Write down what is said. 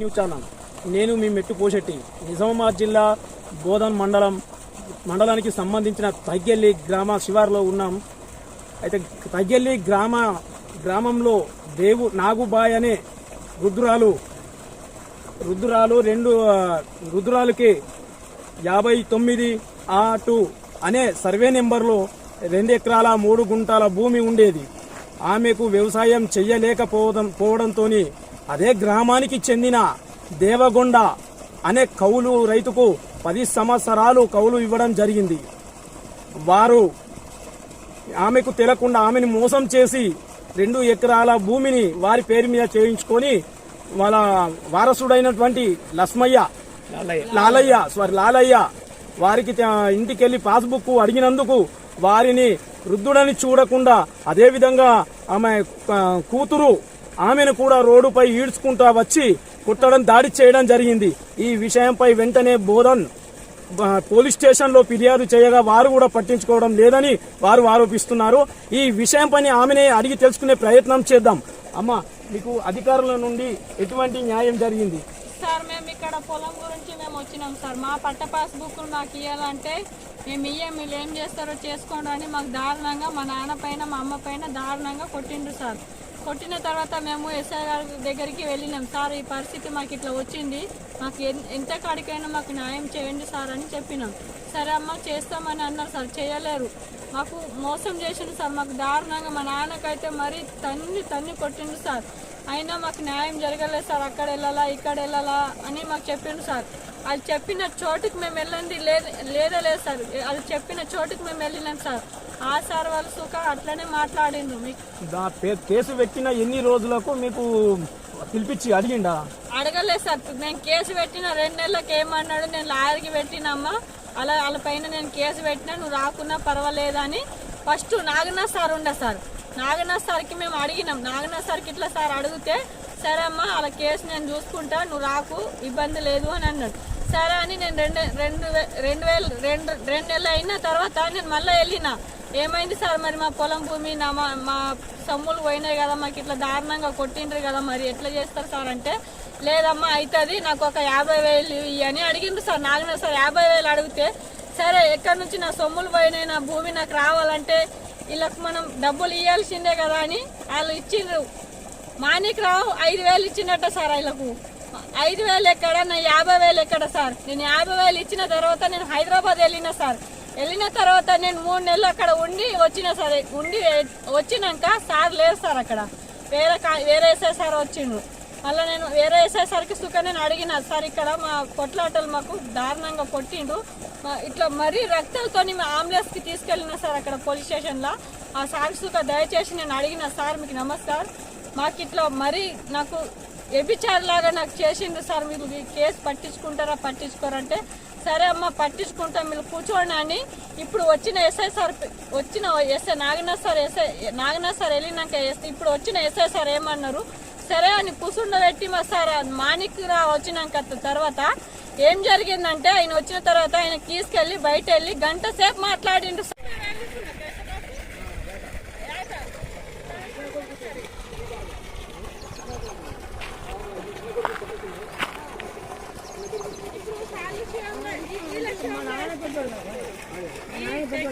News channel. నేను మీ మెట్టు పోషెట్టి నిజామాబాద్ జిల్లా గోదాన్ మండలం మండలానికి సంబంధించిన తగ్గెల్లి గ్రామ శివార్లో ఉన్నాం. అయితే తగ్గెల్లి గ్రామ గ్రామంలో దేవు నాగుబాయ్ అనే రుద్రాలు రుద్రాలు రెండు రుద్రాలకి యాభై తొమ్మిది ఆ టూ అనే సర్వే నెంబర్లో రెండు ఎకరాల మూడు గుంటాల భూమి ఉండేది. ఆమెకు వ్యవసాయం చెయ్యలేకపోవడం పోవడంతో అదే గ్రామానికి చెందిన దేవగొండ అనే కౌలు రైతుకు పది సంవత్సరాలు కౌలు ఇవ్వడం జరిగింది. వారు ఆమెకు తెలకుండా ఆమెను మోసం చేసి రెండు ఎకరాల భూమిని వారి పేరు మీద చేయించుకొని వాళ్ళ వారసుడైనటువంటి లస్మయ్య లాలయ్య. సారీ లాలయ్య వారికి ఇంటికెళ్ళి పాస్బుక్ అడిగినందుకు వారిని వృద్ధుడని చూడకుండా అదేవిధంగా ఆమె కూతురు ఆమెను కూడా రోడ్డుపై ఈడ్చుకుంటా వచ్చి కుట్టడం దాడి చేయడం జరిగింది. ఈ విషయంపై వెంటనే బోధన్ పోలీస్ స్టేషన్లో ఫిర్యాదు చేయగా వారు కూడా పట్టించుకోవడం లేదని వారు ఆరోపిస్తున్నారు. ఈ విషయం పని ఆమెనే అడిగి తెలుసుకునే ప్రయత్నం చేద్దాం. అమ్మ మీకు అధికారుల నుండి ఎటువంటి న్యాయం జరిగింది? సార్ మేము ఇక్కడ పొలం గురించి మేము వచ్చినాం సార్. మా పట్ట పాస్ బుక్ మాకు ఇవ్వాలంటే మేము ఇయ్యం మీరు ఏం చేస్తారో చేసుకోండి అని మాకు దారుణంగా మా నాన్న పైన మా అమ్మ పైన దారుణంగా కొట్టిండ్రు సార్. కొట్టిన తర్వాత మేము ఎస్ఐ గారి దగ్గరికి వెళ్ళినాం. సార్ ఈ పరిస్థితి మాకు ఇట్లా వచ్చింది. మాకు ఎంత కాడికైనా మాకు న్యాయం చేయండి సార్ అని చెప్పినాం. సరే అమ్మ చేస్తామని అన్నారు సార్. చేయలేరు. మాకు మోసం చేసిండు సార్. మాకు దారుణంగా మా నాన్నకైతే మరీ తన్ని తన్ని కొట్టిండు సార్. అయినా మాకు న్యాయం జరగలేదు సార్. అక్కడ వెళ్ళాలా ఇక్కడ వెళ్ళాలా అని మాకు చెప్పిండు సార్. అది చెప్పిన చోటుకి మేము వెళ్ళండి లేదు లేదా సార్. అది చెప్పిన చోటుకి మేము వెళ్ళినాం సార్. ఆ సార్ వాళ్ళు సుఖ అట్లనే మాట్లాడిండ్రు మీకు. కేసు పెట్టిన ఎన్ని రోజులకు మీకు పిలిపించి అడిగిండా? అడగలేదు సార్. నేను కేసు పెట్టిన రెండు నెలలకు ఏమన్నాడు నేను లాయర్కి పెట్టినమ్మా. అలా వాళ్ళ పైన నేను కేసు పెట్టినా నువ్వు రాకున్నా పర్వాలేదని ఫస్ట్ నాగనాథ్ సార్ ఉండే సార్. నాగనాథ్ సార్కి మేము అడిగినాం. నాగనాథ్ సార్కి ఇట్లా సార్ అడిగితే సరే అమ్మా వాళ్ళ కేసు నేను చూసుకుంటా నువ్వు రాకు ఇబ్బంది లేదు అని అన్నాడు. సరే అని నేను రెండు రెండు రెండు వేలు రెండు రెండు నెలలు అయిన తర్వాత నేను మళ్ళీ వెళ్ళిన. ఏమైంది సార్ మరి మా పొలం భూమి నా మా మా సొమ్ములు పోయినాయి కదా మాకు ఇట్లా దారుణంగా కొట్టిండ్రు కదా మరి ఎట్లా చేస్తారు సార్ అంటే లేదమ్మా అవుతుంది నాకు ఒక యాభై వేలు అని అడిగిండ్రు సార్ నాలుగు సార్ యాభై వేలు అడిగితే సరే ఎక్కడి నుంచి నా సొమ్ములు పోయినాయి నా భూమి నాకు రావాలంటే వీళ్ళకి మనం డబ్బులు ఇవ్వాల్సిందే కదా అని వాళ్ళు ఇచ్చిండ్రు. మానికి రావు ఐదు వేలు ఇచ్చినట్ట సార్ వీళ్ళకు. ఐదు వేలు ఎక్కడ నా యాభై వేలు ఎక్కడ సార్? నేను యాభై వేలు ఇచ్చిన తర్వాత నేను హైదరాబాద్ వెళ్ళిన సార్. వెళ్ళిన తర్వాత నేను మూడు నెలలు అక్కడ ఉండి వచ్చిన సార్. ఉండి వచ్చినాక సార్ లేదు సార్ అక్కడ. వేరే కా- వేరే ఎస్ఐ సార్ వచ్చిండు మళ్ళీ నేను వేరే ఎస్ఐ సార్కి సుఖ నేను అడిగిన సార్ ఇక్కడ మా కొట్లాటలు మాకు దారుణంగా కొట్టిండు ఇట్లా మరీ రక్తాలతో అంబులెన్స్కి తీసుకెళ్ళిన సార్ అక్కడ పోలీస్ స్టేషన్లో. ఆ సార్ సుఖ దయచేసి నేను అడిగిన సార్ మీకు నమస్కారం. మాకు ఇట్లా మరీ నాకు ఎబిచార్ లాగా నాకు చేసిండు సార్ మీరు ఈ కేసు పట్టించుకుంటారా పట్టించుకోరంటే సరే అమ్మ పట్టించుకుంటాం మీరు కూర్చోండి అని ఇప్పుడు వచ్చిన ఎస్ఐ సార్ వచ్చిన SI Naganath sir SI Naganath sir వెళ్ళినాక ఎస్- ఇప్పుడు వచ్చిన ఎస్ఐ సార్ ఏమన్నారు సరే అని కూర్చుండబెట్టి మా సార్ మాణిక్రా వచ్చినాక తర్వాత ఏం జరిగిందంటే ఆయన వచ్చిన తర్వాత ఆయన తీసుకెళ్ళి బయట వెళ్ళి గంట సేపు మాట్లాడిండు సార్.